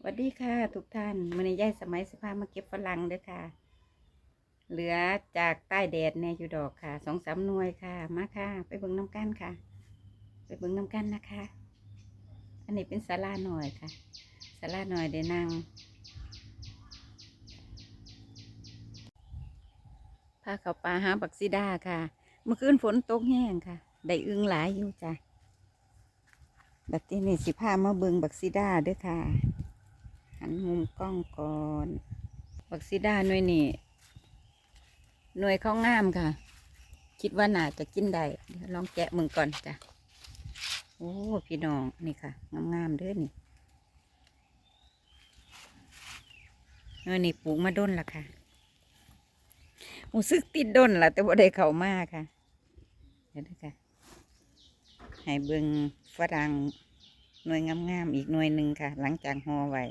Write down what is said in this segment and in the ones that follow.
สวัสดีค่ะ ทุกท่านมื่อนี้ยายสมัยสภามาเก็บฝรั่งเด้อค่ะ เหลือจากใต้แดดแน่อยู่ดอกค่ะสองสามหน่วยค่ะ มาค่ะ ไปเบิ่งน้ำกันค่ะ ไปเบิ่งน้ำกันนะคะ อันนี้เป็นศาลาหน่อยค่ะศาลาหน่อยได้นั่งพาเขาป่าหาบักซิดาค่ะ เมื่อคืนฝนตกแห้งค่ะ ได้อึงหลายอยู่จ้ะบัดนี้นี่สิพามาเบิ่งบักซิดาเด้อค่ะ หันมุมกล้องก่อนบักซิดาหน่วยนี่หน่วยเขางามค่ะ คิดว่าน่าจะกินได้เดี๋ยวลองแกะมึงก่อนจ้ะโอ้พี่น้องนี่ค่ะงามๆเด้อนี่หน่วยนี่ปลูกมาด้นละค่ะรู้สึกติดด้นละแต่ว่าได้เข้ามากค่ะเดี๋ยวนะคะให้เบิงฝรั่งหน่วยงามๆอีกหน่วยหนึ่งค่ะ หลังจากหอไว้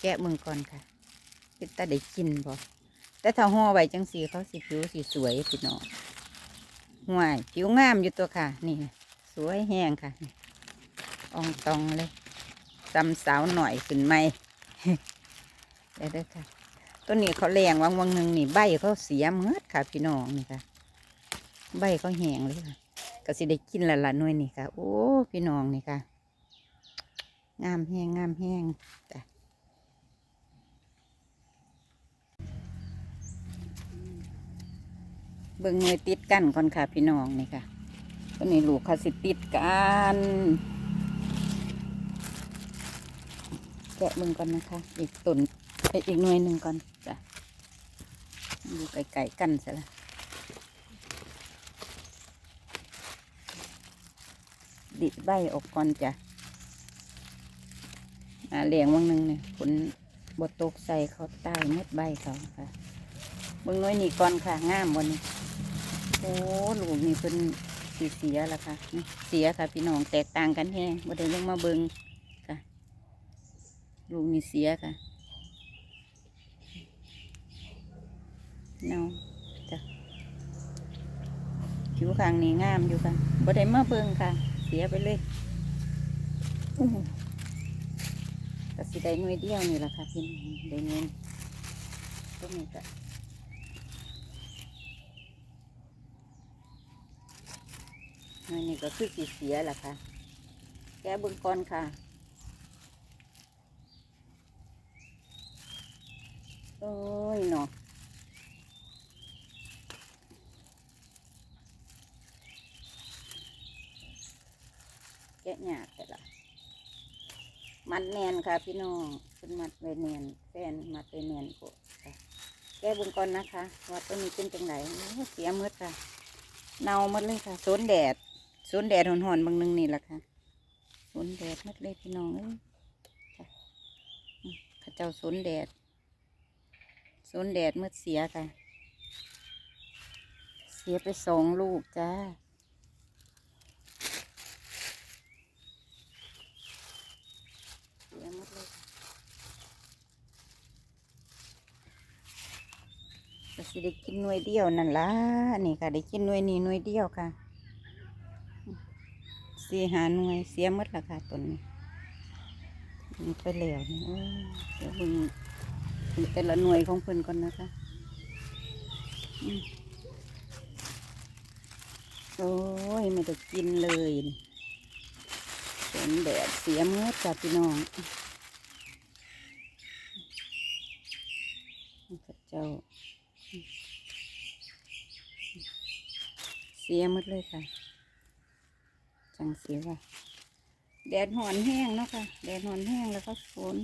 แกะมึงก่อนค่ะเป็นตาได้กินบ่แต่ถ้าห่อไว้จังสีเขาสิผิวสีสวยพี่น้องห่วยผิวงามอยู่ตัวค่ะ นี่ สวยแห้งค่ะนี่อองตองเลยจำสาวหน่อยขึ้นไหมเดี๋ยวเด้อค่ะต้นนี้เขาแรงวังวังหนึ่งนี่ใบเขาเสียเมือดค่ะ พี่น้องนี่ค่ะ ใบเขาแห้งเลยค่ะก็สิได้กินละละน่วยนี่ค่ะ โอ้พี่น้องนี่ค่ะ งามแห้งงามแห้งจ้ะ เบิ่งหน่วยติดกันก่อนค่ะพี่น้องนี่ค่ะตัวนี้ลูกเขาสิติดกันแกะเบิ่งก่อนนะคะ อีกต้นไปอีกหน่วยหนึ่งก่อนจ้ะอยู่ไกลๆกันซะละดิดใบออกก่อนจ้ะอาเหลียงวังหนึ่งเนี่ยผลบดตกใส่เขาใต้เม็ดใบเขาค่ะเบิ่งน้อยนี่ก่อนค่ะ งามบนนี้ โอ้ลูกนี่เป็นสีเสียล้วค่ะนี่เสียค่ะ พี่น้องแตกต่างกันแฮงบ่ได้ลงมาเบิงค่ะ ลูกนี่เสียค่ะเนาจ้ะผิวข้างนี้งามอยู่ค่ะบ่ได้มาเบิงค่ะ เสียไปเลยก็สิได้หน่วยเดียวนี่แหละค่ะพี่น้องได้เงินตรงนี้ก็ หน่วยนี้ก็คือสีเสียแหละค่ะ แกะเบิ่งก่อนค่ะโอ้ยเนาะแกะหยาดแต่ละมัดแนนค่ะพี่น้องเป็นมัดไว้แนนแฟนมัดไว้แนนกะค่ะแก้บุญก่อนนะคะ ว่าต้นนี้เป็นจังไหนเสียมืดค่ะ เน่าหมดเลยค่ะโซนแดด โซนแดดหอนๆบางนึงนี่แหละค่ะโซนแดดหมดเลยพี่น้องเอ้ยข้าเจ้าโซนแดดโซนแดดมืดเสียค่ะ เสียไปสองลูกจ้าเสียมืดเลยก็สิได้กินหน่วยเดียวนั่นล่ะนี่ค่ะ ได้กินหน่วยนี้หน่วยเดียวค่ะ สี่หาหน่วยเสียมดละค่ะต้นนี้มันไปแล้วนี่โอ้ยเดี๋ยวเบิ่งแต่ละหน่วยของเพิ่นก่อนนะคะโอ้ยไม่ได้กินเลยนี่ฝนแดดเสียมดจ้ะพี่น้องพระเจ้า เสียมดเลยค่ะ จังเสียว่าแดดหอนแห้งเนาะค่ะ แดดหอนแห้งแล้วก็ฝน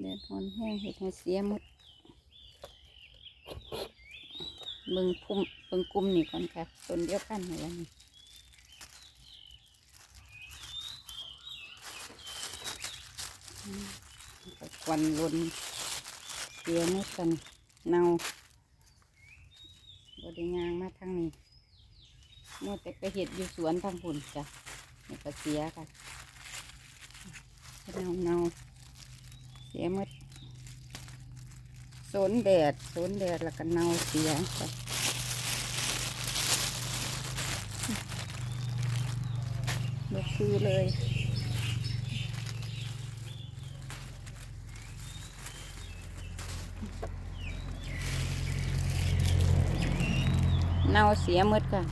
แดดหอนแห้งเห็ดให้เสียหมดเบิงพุ่มเบิ่งกลุ่มนี่ก่อนค่ะต้นเดียวกันเหรอนี่ก็ควันลนเสียหมดกันเน่าบไดยางมาทางนี้ มื่อแต่ไปเห็ดอยู่สวนทางพุ่นจ้ะนี่ก็เสียค่ะเน่าเนาเสียหมดโซนแดดโซนแดดแล้วก็เน่าเสียค่ะลกคือเลยเน่าเสียหมดค่ะ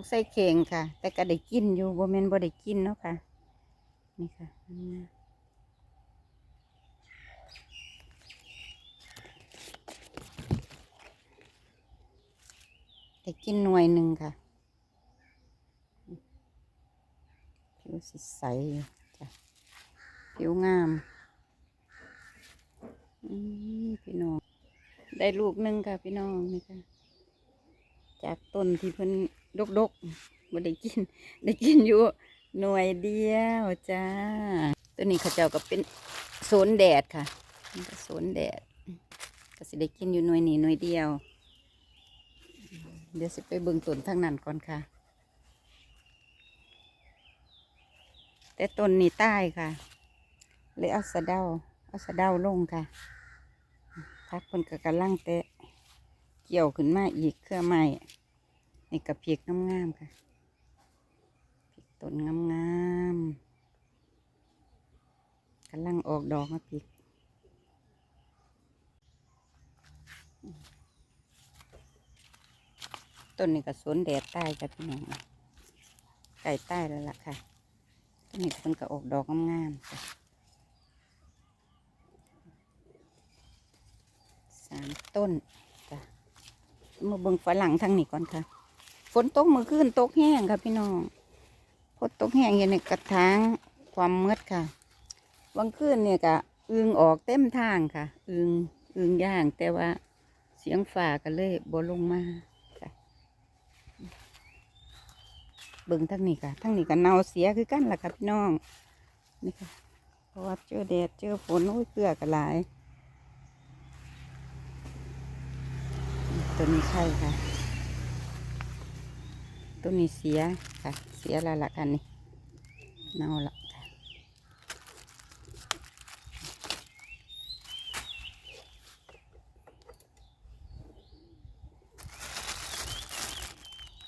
กใส่เข่งค่ะ แต่ก็ได้กินอยู่บ่แม่นบ่ได้กินเนาะค่ะ นี่ค่ะได้กินหน่วยหนึ่งค่ะผิวสใสอยู่จ้ะผิวงามอืมพี่น้อง ได้ลูกหนึ่งค่ะ พี่น้องนี่ค่ะจากต้นที่เพิ่น ดกดกๆบ่ได้กิน ได้กินอยู่หน่วยเดียวจ้า ตัวนี้เขาเจ้าก็เป็นโซนแดดค่ะมันก็โซนแดด ก็สิได้กินอยู่หน่วยนี้หน่วยเดียว เดี๋ยวสิไปเบิ่งต้นทางนั้นก่อนค่ะ แต่ต้นนี้ใต้ค่ะ เลยเอาสะเดาเอาสะเดาลงค่ะพักเพิ่นก็กำลังแต่เกี่ยวขึ้นมาอีกเครือไม้ นี่กับเพียกงามๆค่ะพริกต้นงามๆกำลังออกดอกมาพริกต้นนี้ก็สวนแดดใต้ค่ะพี่น้องไก่ใต้แล้วล่ะค่ะต้นนี้เพิ่นก็ออกดอกงามๆจ้ะสามต้นจ้ะมาเบิ่งฝรั่งทางนี้ก่อนค่ะ ฝนตกเมื่อคืนตกแห้งค่ะพี่น้องฝนตกแห้งอยู่ในกระถางความมืดค่ะวันคืนเนี่ยก็อึงออกเต็มทางค่ะ อึงอึงย่างแต่ว่าเสียงฝ่าก็เลยบ่ลงมาจ้ะเบิ่งทางนี้ค่ะทางนี้ก็เน่าเสียคือกันล่ะค่ะพี่น้องนี่ค่ะเพราะว่าเจอแดดเจอฝนโอ้ยเกลือก็หลาย ตัวนี้ใช่ค่ะ ตัวนี้เสียค่ะ เสียล้วล่ะค่ะนี่เน่าละค่ะ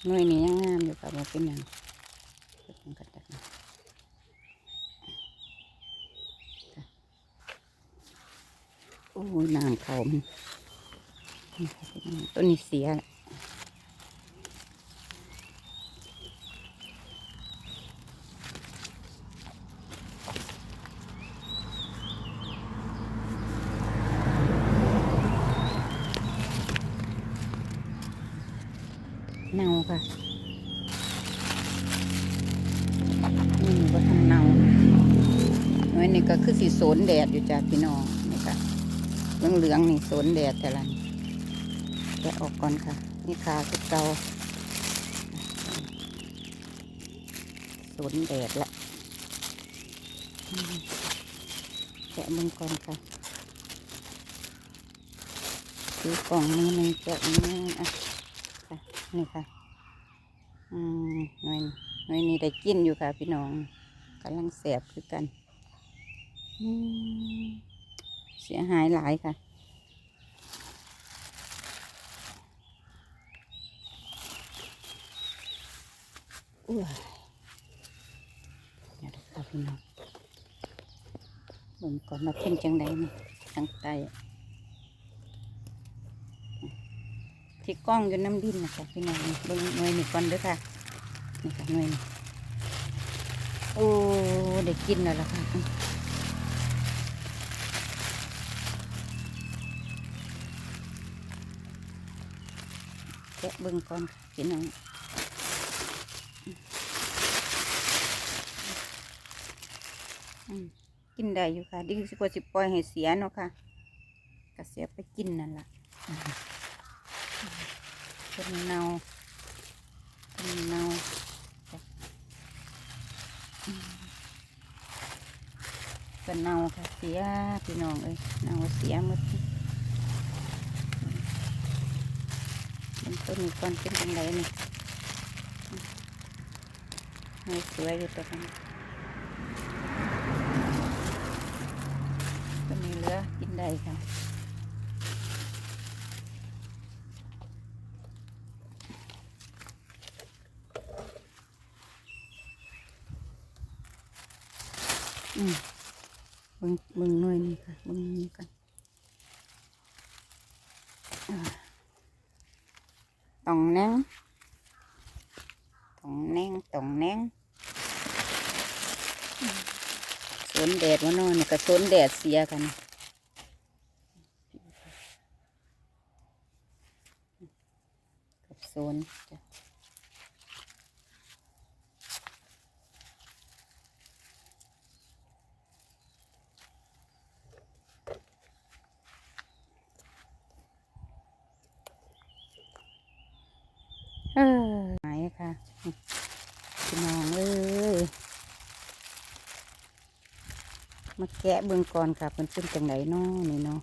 หน่วยนี้ยังงามอยู่ค่ะว่าเป็นหยังกันกันโอ้ยน้ำเขามันตัวนี้เสียแล้ว เน่าค่ะนี่ก็ทำเน่าหน่วยนี่ก็คือสี โสนแดดอยู่จ้าพี่น้องนี่ค่ะเหลืองเหลืองนี่โสนแดดแต่ละนี่แกะออกก่อนค่ะ นี่ขาคือเกาโสนแดดละแกะมึงก่อนค่ะซื้อกล่องมือหนึ่งแกะมือหนึ่อะนี่ค่ะ อืมหน่วยหน่วยนี้ได้กินอยู่ค่ะพี่น้องกำลังแสบคือกัน เสียหายหลายค่ะอุ้ยเดี๋ยวนะคะพี่น้องเบิ่งก่อนมาเป็นจังไดนี่ทางใต้ที่กล้องอยู่น้ำดินนะคะพี่น้องเบิ่งหน่วยนี่ก่อนด้อค่ะนี่ค่ะหน่วยนี่โอ้ได้กินแล้วล่ะค่ะะเบิ่งก่อนพี่น้องกินได้อยู่ค่ะดีกว่าสิปล่อยให้เสียเนาะค่ะก็เสียไปกินนั่นล่ะเป็นเนาเป็นเนาเป็นเนาค่ะเสียพี่น้องเอ้ยเนาเสียหมดมัน ต้นนี้ก่อนเป็นจังไรนี่ไม่สวยอยู่ตัวกันต้นนี้เหลือกินได้ค่ะ อืมเบิ่งเบิ่งหน่วยนี่ค่ะเบิ่งนี่กันอ่า ตองแนงตองแนงตองแนงสนแดดวะนอนนี่ก็สนแดดเสียกันกับสนจ้ะ เออไหนค่ะพี่น้องเอ้ย มาแกะเบิ่งก่อนค่ะเป็นเป็นจังไหนเนาะนี่เนาะ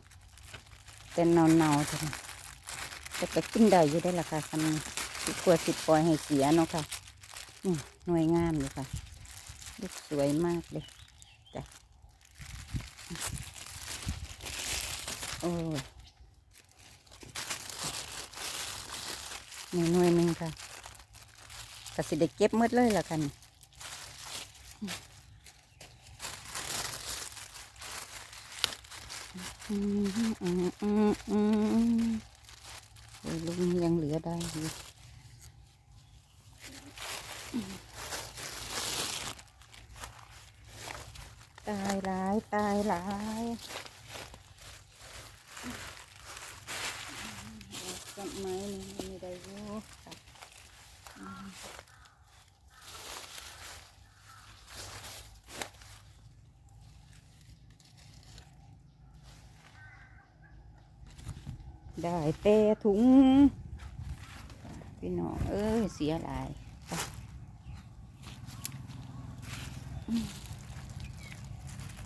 แต่เนาเนาๆจังแต่ก็กินได้อยู่ได้ละค่ะคันสิกลัวสิปล่อยให้เสียเนาะค่ะนี่หน่วยงามอยู่ค่ะลูกสวยมากเลยจ้ะโอ้ยหน่วยหนึ่งค่ะก็สิได้เก็บมืดเลยละค่ะนี่อืมอืมอืมอืม โอ้ยลูกนี้ยังเหลือได้อยู่ตายหลาย ตายหลายต้นไม้นี่มีได้อยู่ค่ะอืม ได้แต่ถุง พี่น้องเอ้ย เสียหลาย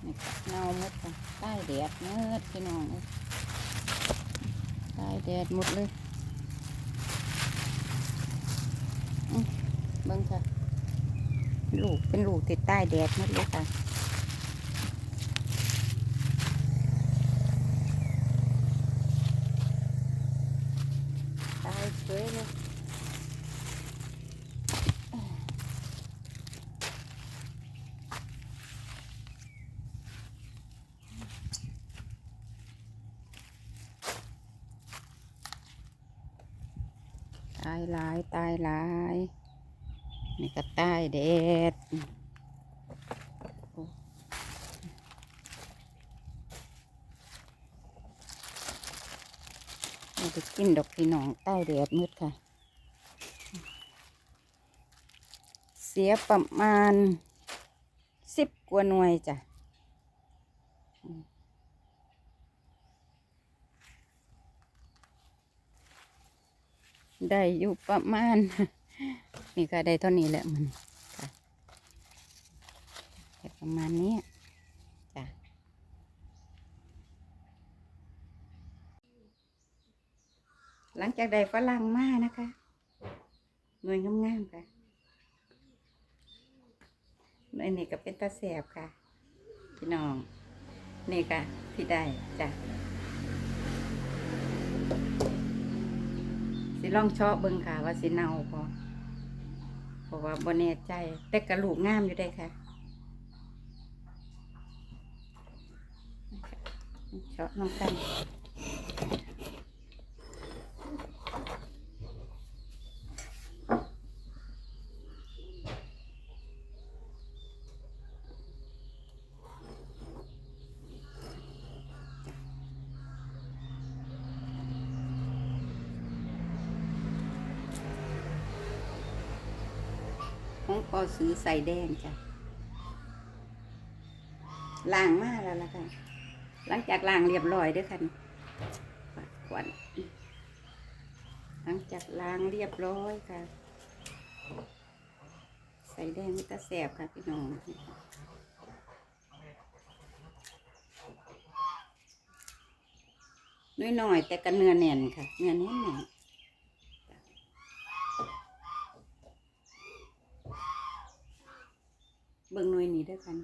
นี่เน่าหมดใต้แดดหมดพี่น้องใต้แดดหมดเลยเบิ่งค่ะ ลูกเป็นลูกติดใต้แดดหมดเลยค่ะ ตายส วยเลยตายหลาย ตายหลายนี่ก็ใต้แดด ได้กินดอกพี่น้องใต้แดดมืดค่ะ เสียประมาณสิบกว่าหน่วยจ้ะได้อยู่ประมาณ นี่ก็ได้เท่านี้แหละมันค่ะประมาณนี้จ้ะหลัง จากได้ฝรั่งมากนะคะ หน่วยงามๆค่ะหน่วยนี้ก็เป็นตาแสบค่ะ พี่น้อง นี่ค่ะ ที่ได้จ้ะสิลองเชาะเบิ่งค่ะ ว่าสิเน่าพอเพราะว่าบ่แน่ใจ แต่กระลูกงามอยู่ได้ค่ะเชาะน้ำกัน ของปอซื้อใส่แดงจ้ะล้างมาแล้วล่ะค่ะหลังจากล้างเรียบร้อยด้วยค่ะปัดควันหลังจากล้างเรียบร้อยค่ะ ใส่แดงมันก็แสบค่ะพี่น้องน้อยๆแต่ก็เนื้อแน่นค่ะเนื้อแน่นแน่น เบิ่งหน่วยนี้ด้วยกัน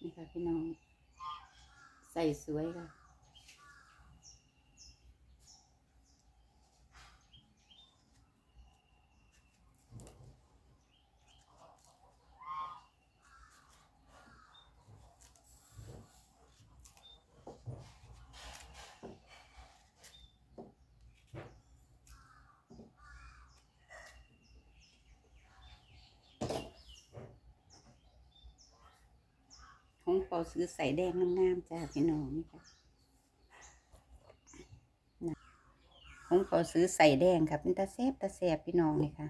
นี่ค่ะพี่น้อง ใส่สวยค่ะ เปาซื้อใส่แดงงามๆจ้าพี่น้องนี่ค่ะของเขาซื้อใส่แดงค่ะเป็นตาแซบตาแซบพี่น้องนี่ค่ะ